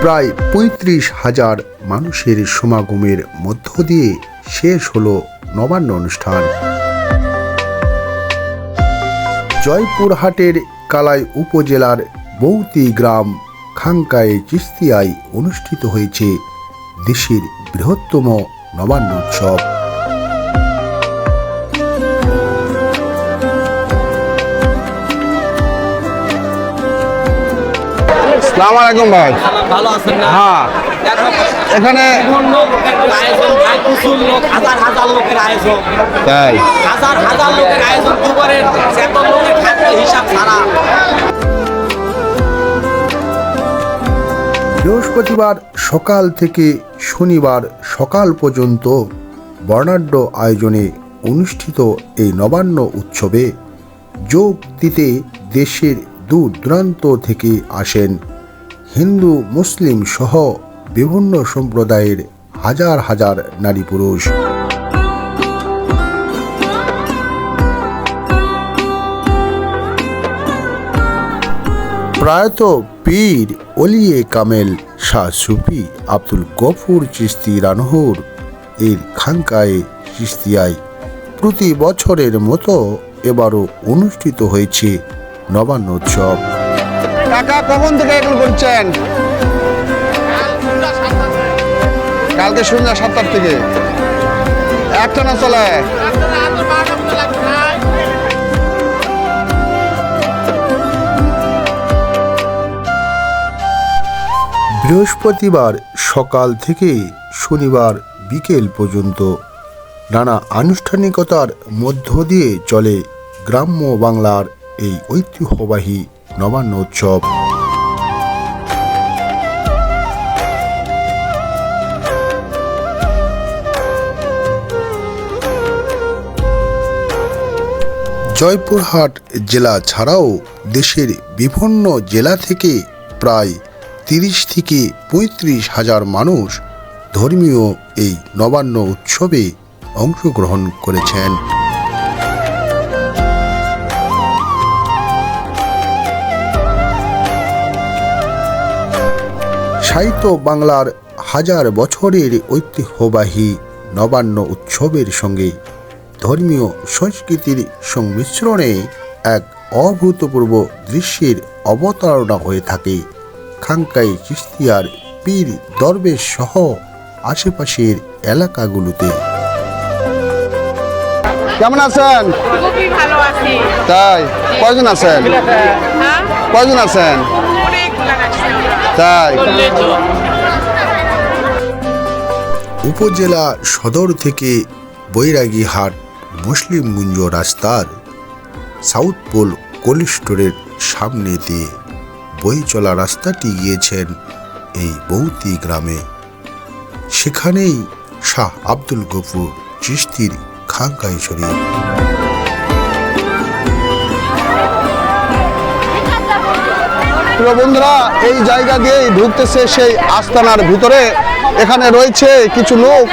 প্রায় পঁয়ত্রিশ হাজার মানুষের সমাগমের মধ্য দিয়ে শেষ হল নবান্ন অনুষ্ঠান। জয়পুরহাটের কালাই উপজেলার বৌতি গ্রাম খাঙ্কায় চিস্তিয়ায় অনুষ্ঠিত হয়েছে দেশের বৃহত্তম নবান্ন উৎসব। সালাম আলাইকুম ভাই। ভালো আছেন না? হ্যাঁ। এখানে বিভিন্ন লোকের আয়োজন ভাই প্রচুর লোক হাজার হাজার লোকের আয়োজন। তাই। হাজার হাজার লোকের আয়োজন দুবারের এত লোকের খাদ্য হিসাব ছাড়া। বৃহস্পতিবার সকাল থেকে শনিবার সকাল পর্যন্ত বর্ণাঢ্য আয়োজনে অনুষ্ঠিত এই নবান্ন উৎসবে যোগ দিতে দেশের দূর দূরান্ত থেকে আসেন হিন্দু, মুসলিম সহ বিভিন্ন সম্প্রদায়ের হাজার হাজার নারী পুরুষ। প্রয়াত পীর অলিয়ে কামেল, শাহ সুফি আব্দুল গফুর চিস্তি রানহুর এর খানকায়ে চিস্তিয়ায় প্রতি বছরের মতো এবারও অনুষ্ঠিত হয়েছে নবান্ন উৎসব কাকা, কখন থেকে এগুলো করছেন? কালকে সন্ধ্যা সাতটার থেকে। একটা না চলে। বৃহস্পতিবার সকাল থেকে শনিবার বিকেল পর্যন্ত নানা আনুষ্ঠানিকতার মধ্য দিয়ে চলে গ্রাম্য বাংলার এই ঐতিহ্যবাহী নবান্ন উৎসব। জয়পুরহাট জেলা ছাড়াও দেশের বিভিন্ন জেলা থেকে প্রায় তিরিশ থেকে পঁয়ত্রিশ হাজার মানুষ ধর্মীয় এই নবান্ন উৎসবে অংশগ্রহণ করেছেন। সাহিত্য বাংলার হাজার বছরের ঐতিহ্যবাহী নবান্ন উৎসবের সঙ্গে ধর্মীয় সংস্কৃতির সংমিশ্রণে এক অভূতপূর্ব দৃশ্যের অবতারণা হয়ে থাকে। খাঙ্কাই চিস্তিয়ার পীর দরবেশ সহ আশেপাশের এলাকাগুলোতে। কেমন আছেন? খুবই ভালো আছি। তাই কয়জন আছেন? হ্যাঁ? কয়জন আছেন? তাই। উপজেলা সদর থেকে বৈরাগীহাট মুসলিমগুঞ্জ রাস্তার সাউথ পোল কোল্ড স্টোরের সামনে দিয়ে বই চলা রাস্তাটি গিয়েছেন এই বৌতি গ্রামে। সেখানেই শাহ আব্দুল গফুর চিস্তির খাঙ্কাই শরীফ প্রিয় বন্ধুরা, এই জায়গা দিয়েই ঢুকতেছে সেই আস্তানার ভিতরে। এখানে রয়েছে কিছু লোক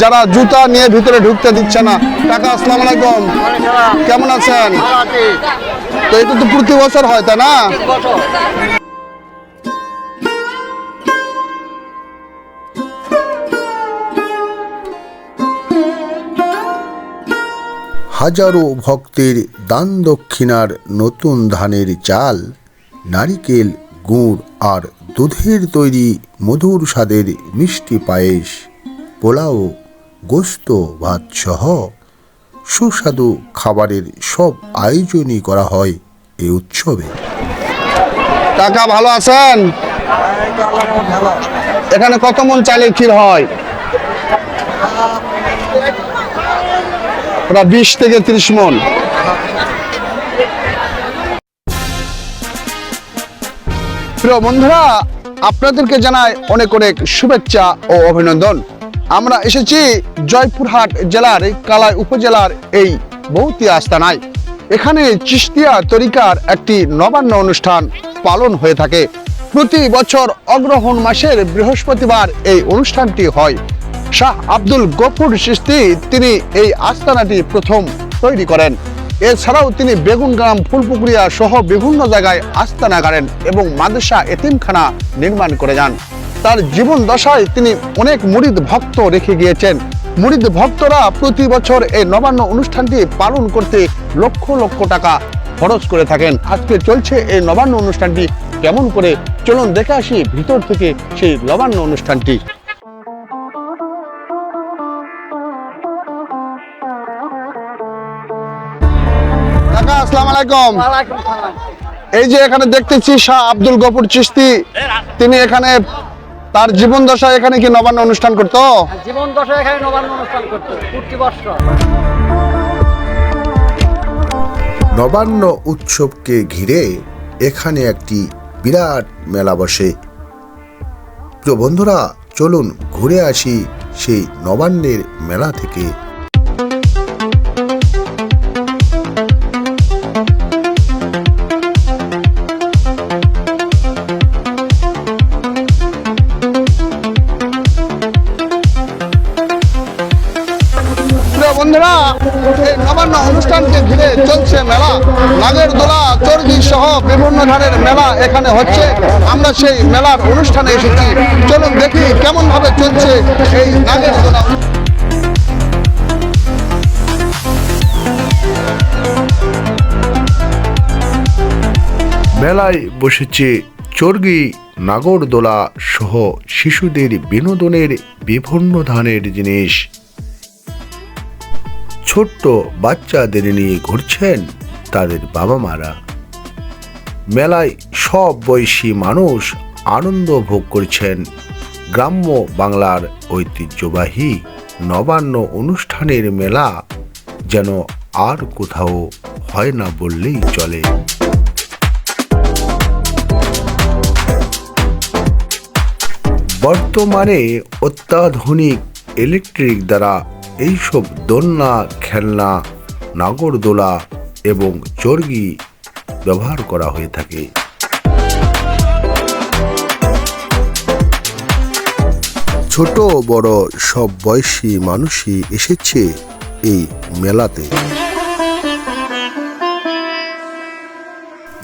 যারা জুতা নিয়ে ভিতরে ঢুকতে দিচ্ছে না। টাকা আসসালাম আলাইকুম। কেমন আছেন? তো এটা তো প্রতি বছর হয়, তাই না? হাজারো ভক্তের দান দক্ষিণার নতুন ধানের চাল নারিকেল, গুড় আর দুধের তৈরি মধুর স্বাদের মিষ্টি পায়েস, পোলাও, গোস্ত ভাত সহ সুস্বাদু খাবারের সব আয়োজনই করা হয় এই উৎসবে। কাকা, ভালো আছেন? এখানে কত মন চালের ক্ষীর হয়? প্রায় বিশ থেকে ত্রিশ মন। প্রিয় বন্ধুরা, আপনাদেরকে জানাই অনেক অনেক শুভেচ্ছা ও অভিনন্দন। আমরা এসেছি জয়পুরহাট জেলার কালাই উপজেলার এই বহুতি আস্তানায়। এখানে চিস্তিয়া তরিকার একটি নবান্ন অনুষ্ঠান পালন হয়ে থাকে। প্রতি বছর অগ্রহণ মাসের বৃহস্পতিবার এই অনুষ্ঠানটি হয়। শাহ আব্দুল গফুর সিস্তি তিনি এই আস্তানাটি প্রথম তৈরি করেন। এছাড়াও তিনি বেগুনগ্রাম ফুলপুকুরিয়া সহ বিভিন্ন জায়গায় আস্তানা গাড়েন এবং মাদ্রাসা এতিমখানা নির্মাণ করে যান। তার জীবন দশায় তিনি অনেক মুরিদ ভক্ত রেখে গিয়েছেন। মুরিদ ভক্তরা প্রতি বছর এই নবান্ন অনুষ্ঠানটি পালন করতে লক্ষ লক্ষ টাকা খরচ করে থাকেন। আজকে চলছে এই নবান্ন অনুষ্ঠানটি। কেমন করে? চলুন দেখে আসি ভিতর থেকে সেই নবান্ন অনুষ্ঠানটি। আসসালামু আলাইকুম। এই যে এখানে দেখতেছি শাহ আব্দুল গফুর চিস্তি তিনি এখানে তার জীবন দশা এখানে কি নবান্ন অনুষ্ঠান করতো? জীবন দশা এখানে নবান্ন অনুষ্ঠান করতো নবান্ন উৎসবকে ঘিরে এখানে একটি বিরাট মেলা বসে। প্রিয় বন্ধুরা চলুন ঘুরে আসি সেই নবান্নের মেলা থেকে। অনুষ্ঠানকে ঘিরে চলছে মেলা। নাগের দোলা চর্বি সহ বিভিন্ন ধরনের মেলা এখানে হচ্ছে। আমরা সেই মেলার অনুষ্ঠানে এসেছি। চলুন দেখি কেমন ভাবে চলছে এই নাগের দোলা মেলায় বসেছে চর্গি নাগরদোলা সহ শিশুদের বিনোদনের বিভিন্ন ধরনের জিনিস। ছোট্ট বাচ্চাদের নিয়ে ঘুরছেন তাদের বাবা মারা মেলায় সব বয়সী মানুষ আনন্দ ভোগ করছেন। গ্রাম্য বাংলার ঐতিহ্যবাহী নবান্ন অনুষ্ঠানের মেলা যেন আর কোথাও হয় না বললেই চলে। বর্তমানে অত্যাধুনিক ইলেকট্রিক দ্বারা এইসব দোলনা, খেলনা, নাগরদোলা এবং চর্গি ব্যবহার করা হয়ে থাকে। ছোট, বড় সব বয়সী মানুষই এসেছে এই মেলাতে।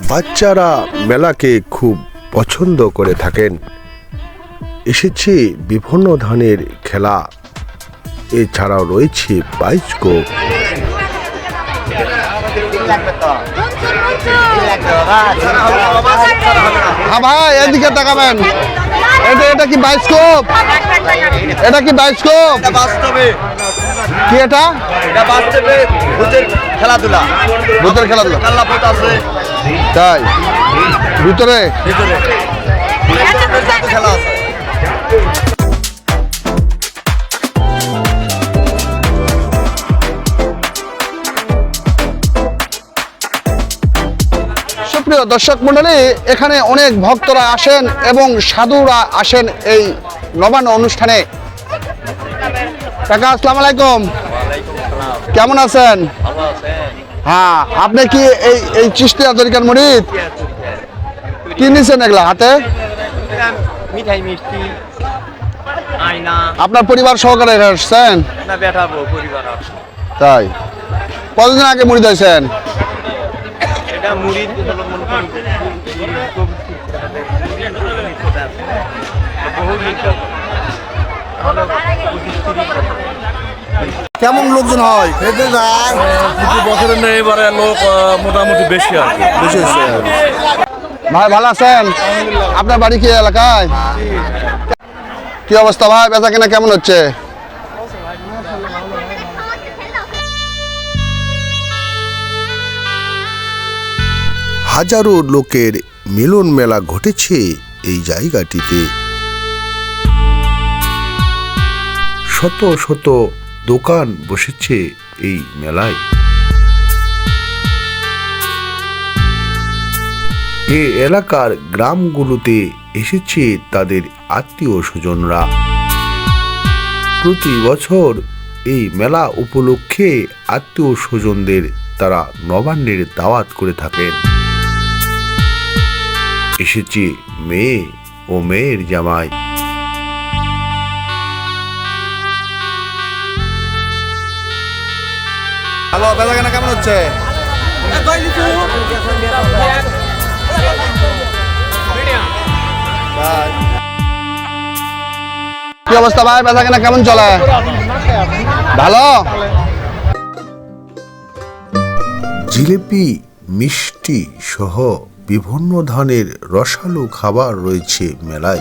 বাচ্চারা মেলাকে খুব পছন্দ করে থাকেন। এসেছে বিভিন্ন ধরনের খেলা এছাড়াও রয়েছে বাইস্কোপ। হ্যাঁ ভাই এদিকে তাকাবেন। এটা এটা কি বাইস্কোপ? এটা কি বাইস্কোপ? কি এটা? এটা বাস্তবে ভূতের খেলাধুলা। ভূতের খেলাধুলা। আল্লাহ আছে। তাই। ভিতরে? ভিতরে। খেলা আছে। সুপ্রিয় দর্শক মন্ডলী এখানে অনেক ভক্তরা আসেন এবং সাধুরা আসেন এই নবান্ন অনুষ্ঠানে। কাকা আসসালাম আলাইকুম। কেমন আছেন? হ্যাঁ আপনি কি এই এই চিস্তি আদরিকার মরিদ কি নিছেন এগুলা হাতে? মিঠাই মিষ্টি আপনার পরিবার সহকারে আসছেন? তাই। কতদিন আগে মুড়ি দিয়েছেন মুড়ি মনে কেমন লোকজন হয়? খেতে যায়? প্রতি বছরের নেই এবারে লোক আহ, মোটামুটি বেশি বেশি ভাই ভালো আছেন? আপনার বাড়ি কি এলাকায়? কি অবস্থা ভাই? বেচা কেনা কেমন হচ্ছে? হাজারো লোকের মিলন মেলা ঘটেছে এই জায়গাটিতে। শত শত দোকান বসেছে এই মেলায়। এ এলাকার গ্রামগুলোতে এসেছে তাদের আত্মীয় স্বজনরা প্রতি বছর এই মেলা উপলক্ষে আত্মীয় স্বজনদের তারা নবান্নের দাওয়াত করে থাকেন। এসেছে মেয়ে ও মেয়ের জামাই। হ্যালো কেনা কেমন হচ্ছে? কি অবস্থা ভাই? বেচা কেনা কেমন চলে? ভালো? জিলিপি মিষ্টি সহ বিভিন্ন ধরনের রসালো খাবার রয়েছে মেলায়।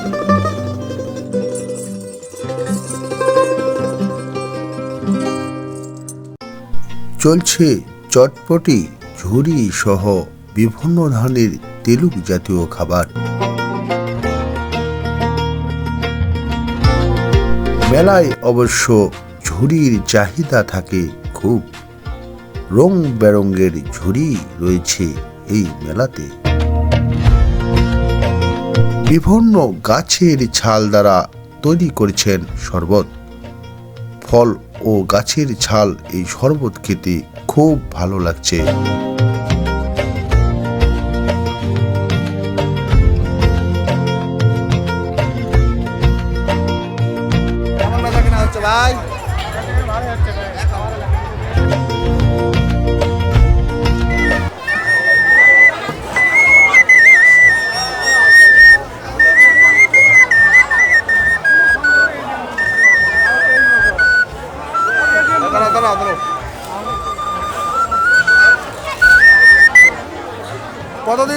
চলছে চটপটি, ঝুরি সহ বিভিন্ন ধরনের তেলুক জাতীয় খাবার। মেলায় অবশ্য ঝুড়ির চাহিদা থাকে খুব। রং বেরঙ্গের ঝুড়ি রয়েছে এই মেলাতে। বিভিন্ন গাছের ছাল দ্বারা তৈরি করেছেন শরবত। ফল ও গাছের ছাল এই শরবত খেতে খুব ভালো লাগছে।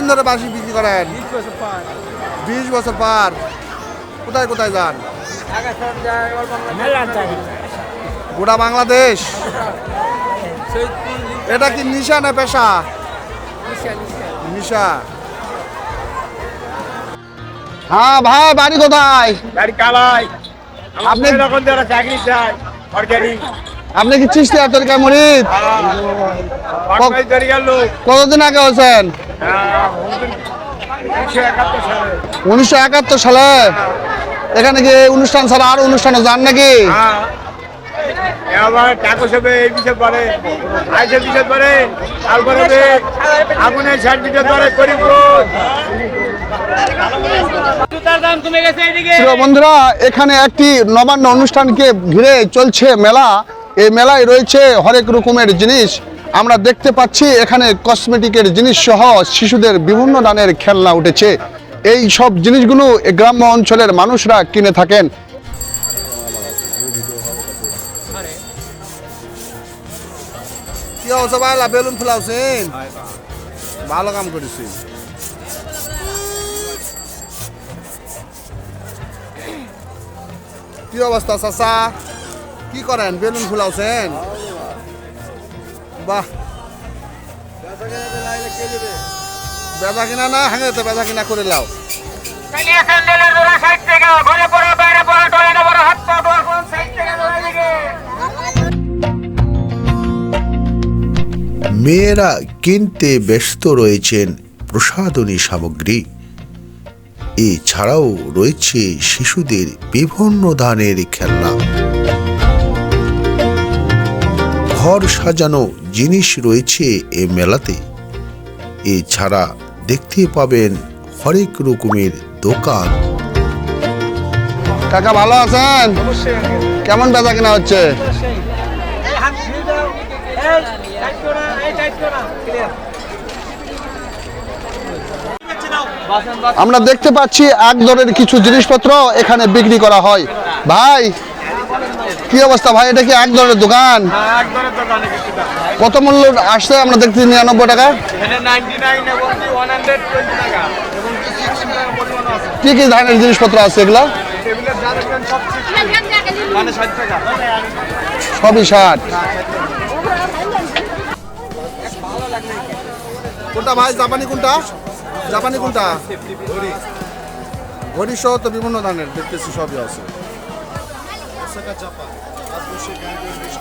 কতদিন ধরে বাসি বিক্রি করেন। বিশ বছর পার। কোথায় কোথায় যান? গোটা বাংলাদেশ। এটা কি নিশা না পেশা? নিশা হ্যাঁ ভাই বাড়ি কোথায়? বাড়ি কালাই আপনি আপনি কি চিস্তি তরিকা মরিদ কতদিন আগে হয়েছেন? উনিশশো একাত্তর সালে। এখানে কি অনুষ্ঠান ছাড়া আর অনুষ্ঠানে যান নাকি? প্রিয় বন্ধুরা এখানে একটি নবান্ন অনুষ্ঠানকে ঘিরে চলছে মেলা। এই মেলায় রয়েছে হরেক রকমের জিনিস। আমরা দেখতে পাচ্ছি এখানে কসমেটিকের জিনিস সহ শিশুদের বিভিন্ন দানের খেলনা উঠেছে। এই সব জিনিসগুলো গ্রাম্য অঞ্চলের মানুষরা কিনে থাকেন। কি অবস্থা ভাই? বেলুন ফুলাওছেন ভালো কাম করেছি কি অবস্থা চাচা? কি করেন? বেলুন ফুলাওছেন বাহ। বেচা কিনা না হ্যাঁ তো বেচা কিনা করে লাও। কালিয়া স্যান্ডেলের জোড়া 60 টাকা ঘরে পড়া বাইরে পড়া টলে না বড় হাত পা ডোর কোন 60 টাকা জোড়া দিকে। মেয়েরা কিনতে ব্যস্ত রয়েছেন প্রসাধনী সামগ্রী। এছাড়াও রয়েছে শিশুদের বিভিন্ন ধরনের খেলনা। ঘর সাজানো জিনিস রয়েছে এ মেলাতে। এছাড়া দেখতে পাবেন হরেক রকমের দোকান। কাকা, ভালো আছেন? কেমন বেচা কেনা হচ্ছে? আমরা দেখতে পাচ্ছি এক ধরনের কিছু জিনিসপত্র এখানে বিক্রি করা হয়। ভাই কি অবস্থা ভাই? এটা কি এক ধরনের দোকান? দাম কত মূল্য আসছে আমরা দেখছি নিরানব্বই টাকা? কি কি ধরনের জিনিসপত্র আছে এগুলা? মানে সবই ষাট। কোনটা ভাই? জাপানি কোনটা? জাপানি কোনটা? ঘড়ি সহ তো বিভিন্ন ধরনের দেখতেছি সবই আছে। Osaka, Japan. Az bu şeker görmüş